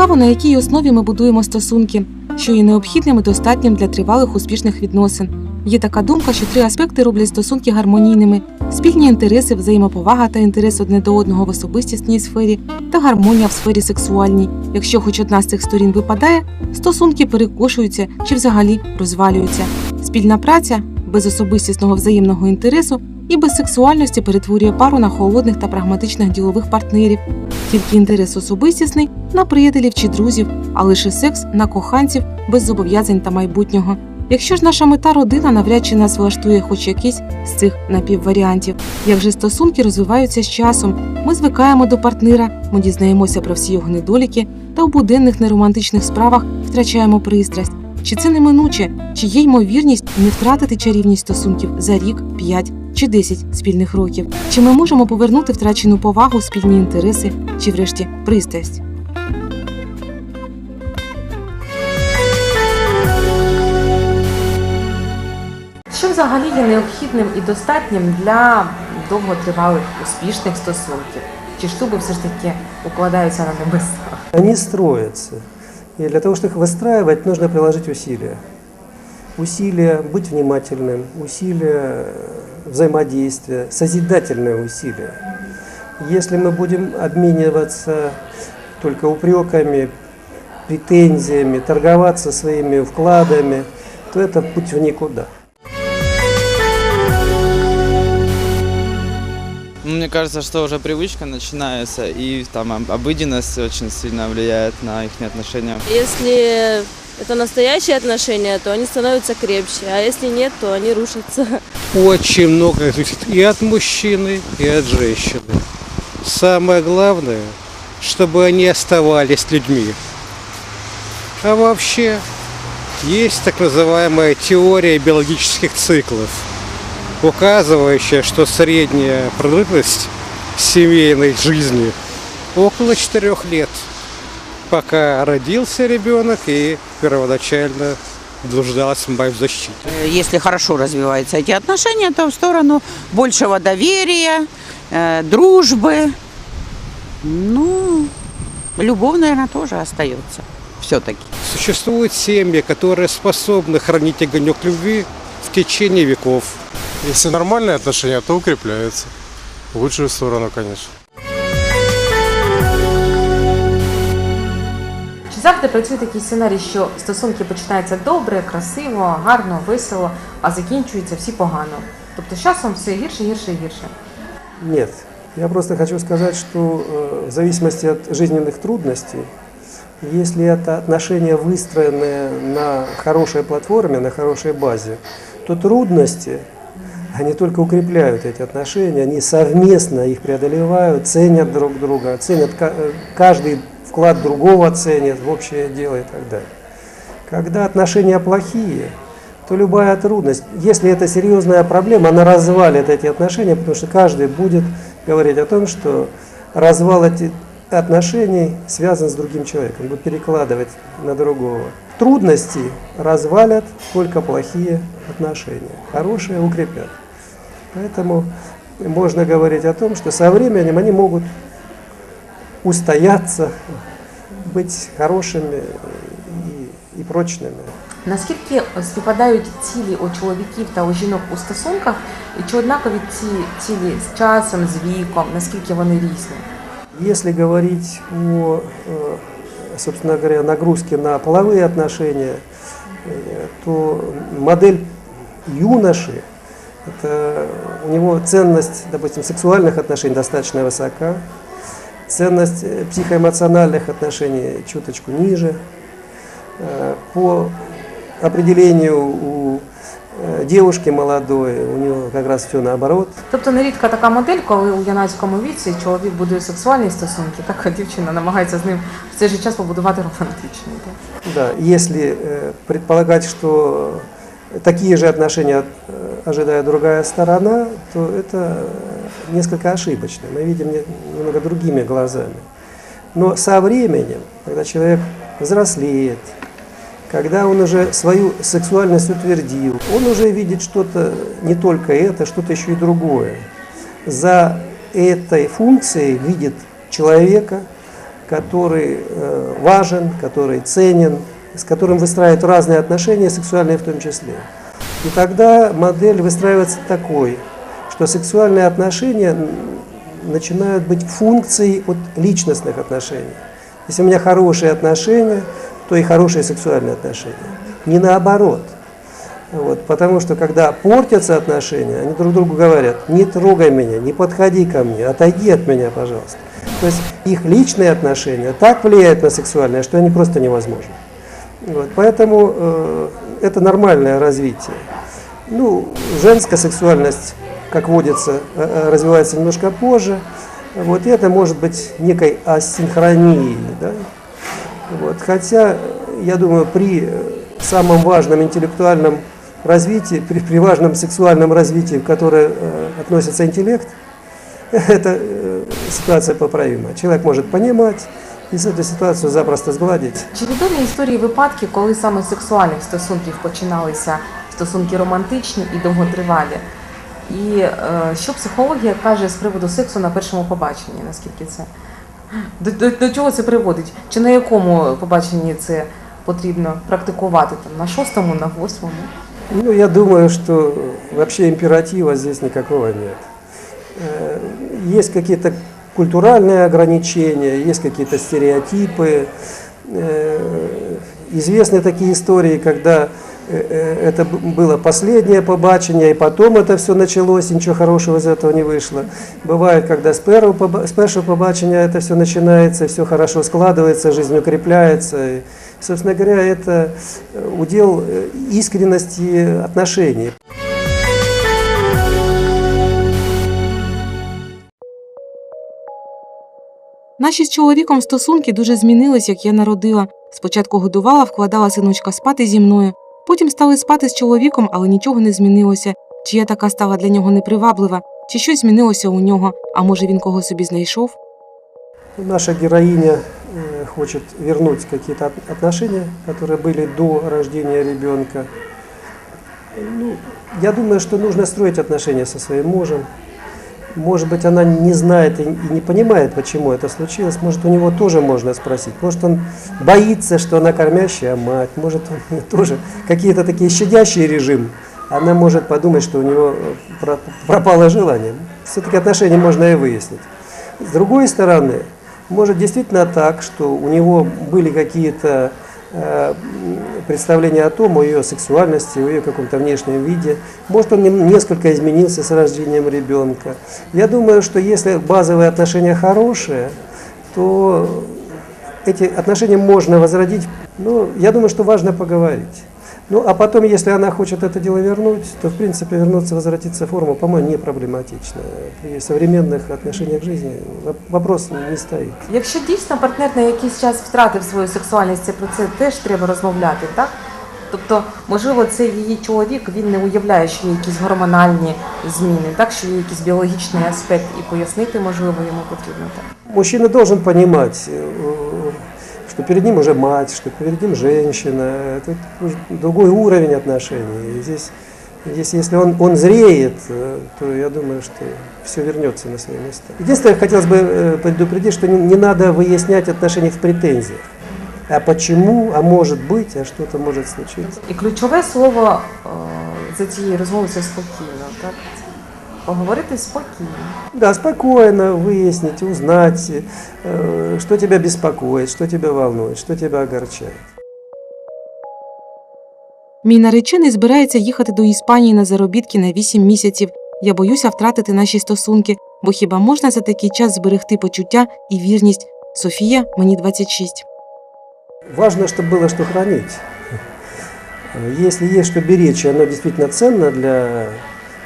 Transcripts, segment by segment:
Цікаво, на якій основі ми будуємо стосунки, що є необхідним і достатнім для тривалих успішних відносин. Є така думка, що три аспекти роблять стосунки гармонійними: спільні інтереси, взаємоповага та інтерес одне до одного в особистісній сфері та гармонія в сфері сексуальній. Якщо хоч одна з цих сторін випадає, стосунки перекошуються чи взагалі розвалюються. Спільна праця без особистісного взаємного інтересу і без сексуальності перетворює пару на холодних та прагматичних ділових партнерів. Тільки інтерес особистісний на приятелів чи друзів, а лише секс на коханців без зобов'язань та майбутнього. Якщо ж наша мета родина навряд чи нас влаштує хоч якийсь з цих напівваріантів. Як же стосунки розвиваються з часом, ми звикаємо до партнера, ми дізнаємося про всі його недоліки та у буденних неромантичних справах втрачаємо пристрасть. Чи це неминуче, чи є ймовірність не втратити чарівність стосунків за рік, п'ять чи десять спільних років? Чи ми можемо повернути втрачену повагу, спільні інтереси, чи врешті пристрасть? Що взагалі є необхідним і достатнім для довготривалих успішних стосунків? Чи шлюби все ж таки укладаються на небесах? Они строятся. И для того, чтобы их выстраивать, нужно приложить усилия. Усилия быть внимательным, усилия взаимодействия, созидательные усилия. Если мы будем обмениваться только упреками, претензиями, торговаться своими вкладами, то это путь в никуда. Ну, Мне кажется, что уже привычка начинается, и там об- обыденность очень сильно влияет на их отношения. Если это настоящие отношения, то они становятся крепче, а если нет, то они рушатся. Очень много зависит и от мужчины, и от женщины. Самое главное, чтобы они оставались людьми. А вообще, есть так называемая теория биологических циклов, указывающая, что средняя продолжительность семейной жизни около 4 лет, пока родился ребенок и первоначально нуждалась мать в защите. Э, Если хорошо развиваются эти отношения, то в сторону большего доверия, э, дружбы. Ну, любовь, наверное, тоже остается все-таки. Существуют семьи, которые способны хранить огонек любви в течение веков. Если нормальные отношения, то укрепляются. В лучшую сторону, конечно. завжди працює такий сценарій, що стосунки починаються добре, красиво, гарно, весело, а закінчуються всі погано? Тобто з часом все гірше, гірше і гірше. Нет. Я просто хочу сказать, что э, в зависимости от жизненных трудностей, если это отношения выстроены на хорошей платформе, на хорошей базе, то трудности, они только укрепляют эти отношения, они совместно их преодолевают, ценят друг друга, ценят ка- э, каждый вклад другого ценит в общее дело и так далее. Когда отношения плохие, то любая трудность, если это серьезная проблема, она развалит эти отношения, потому что каждый будет говорить о том, что развал этих отношений связан с другим человеком, будет перекладывать на другого. Трудности развалят только плохие отношения, хорошие укрепят. Поэтому можно говорить о том, что со временем они могут устояться, быть хорошими и, и прочными. Наскільки співпадають цілі у чоловіків та у жінок у стосунках, і чи однакові ці цілі з часом, з віком, наскільки вони різні? Если говорить о, э, собственно говоря, нагрузке на половые отношения, э, то модель юноши, это у него ценность, допустим, сексуальных отношений достаточно высока, ценность э, психоэмоциональных отношений чуточку ниже. Э, По определению у э, девушки молодой, у нее как раз все наоборот. Тобто нерідка така модель, коли у юнацькому віці чоловік будує сексуальні стосунки, так а дівчина намагається з ним в цей же час побудувати романтичні. Так? Да, если э, предполагать, что такие же отношения э, ожидает другая сторона, то это э, несколько ошибочно. Мы видим не- немного другими глазами. Но со временем, когда человек взрослеет, когда он уже свою сексуальность утвердил, он уже видит что-то не только это, что-то еще и другое. За этой функцией видит человека, который э, важен, который ценен, с которым выстраивают разные отношения, сексуальные в том числе. И тогда модель выстраивается такой, что сексуальные отношения начинают быть функцией от личностных отношений. Если у меня хорошие отношения, то и хорошие сексуальные отношения. Не наоборот. Вот, потому что когда портятся отношения, они друг другу говорят, не трогай меня, не подходи ко мне, отойди от меня, пожалуйста. То есть их личные отношения так влияют на сексуальное, что они просто невозможны. Вот, поэтому э, это нормальное развитие. Ну, женская сексуальность, как водится, э, э, развивается немножко позже. Вот, и это может быть некой асинхронией. Да? Вот, хотя, я думаю, при э, самом важном интеллектуальном развитии, при, при важном сексуальном развитии, в которое э, относится интеллект, эта э, ситуация поправима. Человек может понимать и с эту ситуацию запросто сгладить. Чи відомі історії випадки, коли саме з сексуальних стосунків починалися стосунки романтичні і довготривалі? І е, що психологія каже з приводу сексу на першому побаченні? Наскільки це до, до, до чого це приводить? Чи на якому побаченні це потрібно практикувати? Там на шостому, на восьмому? Ну, я думаю, что вообще императива здесь никакого нет. Э, Есть какие-то культуральные ограничения, есть какие-то стереотипы. Э, Известны такие истории, когда э, э, это б- было последнее побачення, и потом это все началось, и ничего хорошего из этого не вышло. Бывает, когда с первого, поба- с першего побачення это все начинается, все хорошо складывается, жизнь укрепляется. И, собственно говоря, это э, удел э, искренности отношений. Наші з чоловіком стосунки дуже змінились, як я народила. Спочатку годувала, вкладала синочка спати зі мною. Потім стали спати з чоловіком, але нічого не змінилося. Чи я така стала для нього неприваблива, чи щось змінилося у нього, а може він кого собі знайшов? Наша героиня э, хочет вернуть какие-то от- отношения, которые были до рождения ребенка. Ну, я думаю, что нужно строить отношения со своим мужем. Может быть, она не знает и не понимает, почему это случилось. Может, у него тоже можно спросить. Может, он боится, что она кормящая мать. Может, он тоже какие-то такие щадящие режим. Она может подумать, что у него э, про- пропало желание. Все-таки отношения можно и выяснить. С другой стороны, может действительно так, что у него были какие-то э, м, представления о том, о ее сексуальности, о ее каком-то внешнем виде. Может, он несколько изменился с рождением ребенка. Я думаю, что если базовые отношения хорошие, то эти отношения можно возродить. Но я думаю, что важно поговорить. Ну, а потом, если она хочет это дело вернуть, то, в принципе, вернуться, возвратиться в форму, по-моему, не проблематично. При современных отношениях к жизни воп- вопрос не стоит. Якщо дійсно партнер на якийсь час втратив свою сексуальність, це про це теж треба розмовляти, так? Тобто, можливо, це її чоловік, він не уявляє, що є якісь гормональні зміни, так, що є якийсь біологічний аспект, і пояснити, можливо, йому потрібно так. Мужчина должен понимать, э, что перед ним уже мать, что перед ним женщина. Это уже другой уровень отношений. И здесь, здесь если он, он зреет, э, то я думаю, что все вернется на свои места. Единственное, хотелось бы э, предупредить, что не, не надо выяснять отношения в претензиях. А почему, а может быть, а что-то может случиться. І ключове слово е, за цією розмовою це спокійно, так? Поговорити спокійно. Да, спокойно выяснить, узнать, э, что тебя беспокоит, что тебя волнует, что тебя огорчает. Мій наречений збирається їхати до Іспанії на заробітки на 8 місяців. Я боюся втратити наші стосунки, бо хіба можна за такий час зберегти почуття і вірність? Софія, мені 26. Важно, чтобы было что хранить. Если есть что беречь, и оно действительно ценно для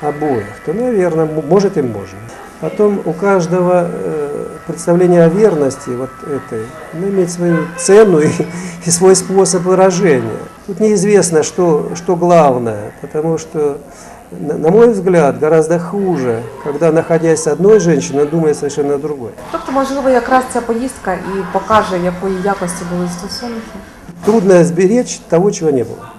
обоих, то, наверное, может и можно. Потом у каждого э, представление о верности вот этой ну, имеет свою цену и, и свой способ выражения. Тут неизвестно, что, что главное, потому что, на, на мой взгляд, гораздо хуже, когда, находясь с одной женщиной, думает совершенно о другой. Тобто, можливо, якраз ця поїздка і покаже, якої якості були стосунки. Трудно сберечь того, чего не было.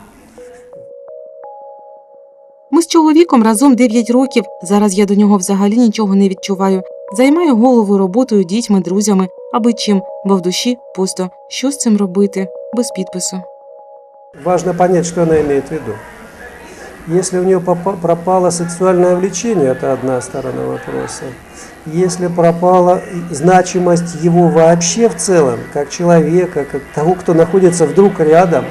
Ми з чоловіком разом 9 років. Зараз я до нього взагалі нічого не відчуваю. Займаю голову роботою, дітьми, друзями, аби чим, бо в душі пусто. Що з цим робити? Без підпису. Важно понять, что она имеет в виду. Если у нее попа- пропало сексуальное влечение, это одна сторона вопроса. Если пропала и значимость его вообще в целом, как человека, как того, кто находится вдруг рядом,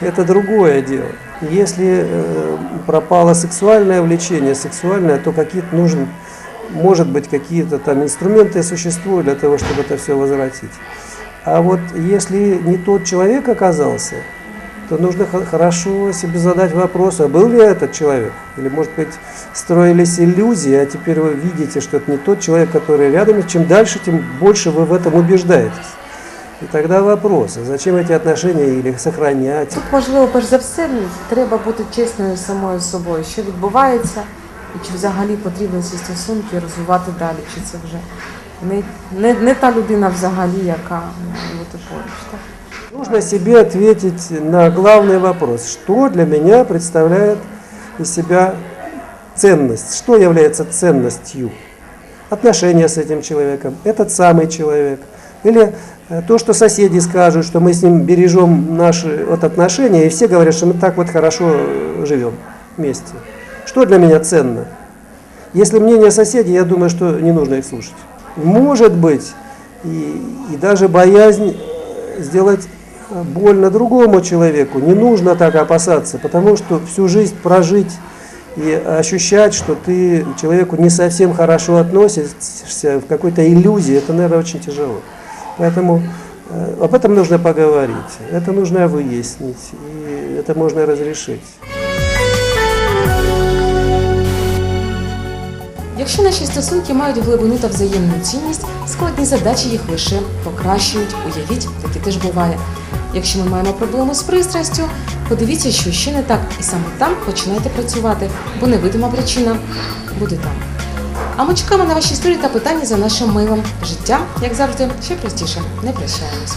это другое дело. Если э, пропало сексуальное влечение, сексуальное, то какие-то нужен, может быть, какие-то там инструменты существуют для того, чтобы это все возвратить. А вот если не тот человек оказался, то нужно хо- хорошо себе задать вопрос, а был ли этот человек? Или, может быть, строились иллюзии, а теперь вы видите, что это не тот человек, который рядом, и чем дальше, тем больше вы в этом убеждаетесь. И тогда вопрос, а зачем эти отношения или сохранять? Тут важливо, перш за все, треба бути чесною з самою собою, що відбувається, і чи взагалі потрібно ці стосунки розвивати далі, чи це вже не, не, не та людина взагалі, яка має бути поруч. Так? Нужно себе ответить на главный вопрос, что для меня представляет из себя ценность, что является ценностью. Отношения с этим человеком, этот самый человек. или э, то, что соседи скажут, что мы с ним бережем наши вот отношения, и все говорят, что мы так вот хорошо э, живем вместе. Что для меня ценно? Если мнение соседей, я думаю, что не нужно их слушать. Может быть, и, и даже боязнь э, сделать больно другому человеку. Не нужно так опасаться, потому что всю жизнь прожить и ощущать, что ты человеку не совсем хорошо относишься, в какой-то иллюзии, это, наверное, очень тяжело. Поэтому э, об этом нужно поговорить, это нужно выяснить, и это можно разрешить. Якщо наші стосунки мають глибину та взаємну цінність, складні задачі їх лише покращують. Уявіть, таке теж буває. Якщо ми маємо проблему з пристрастю, подивіться, що ще не так, і саме там починайте працювати, бо невидима причина буде там. А ми чекаємо на ваші історії та питання за нашим мейлом. Життя, як завжди, ще простіше. Не прощаємось.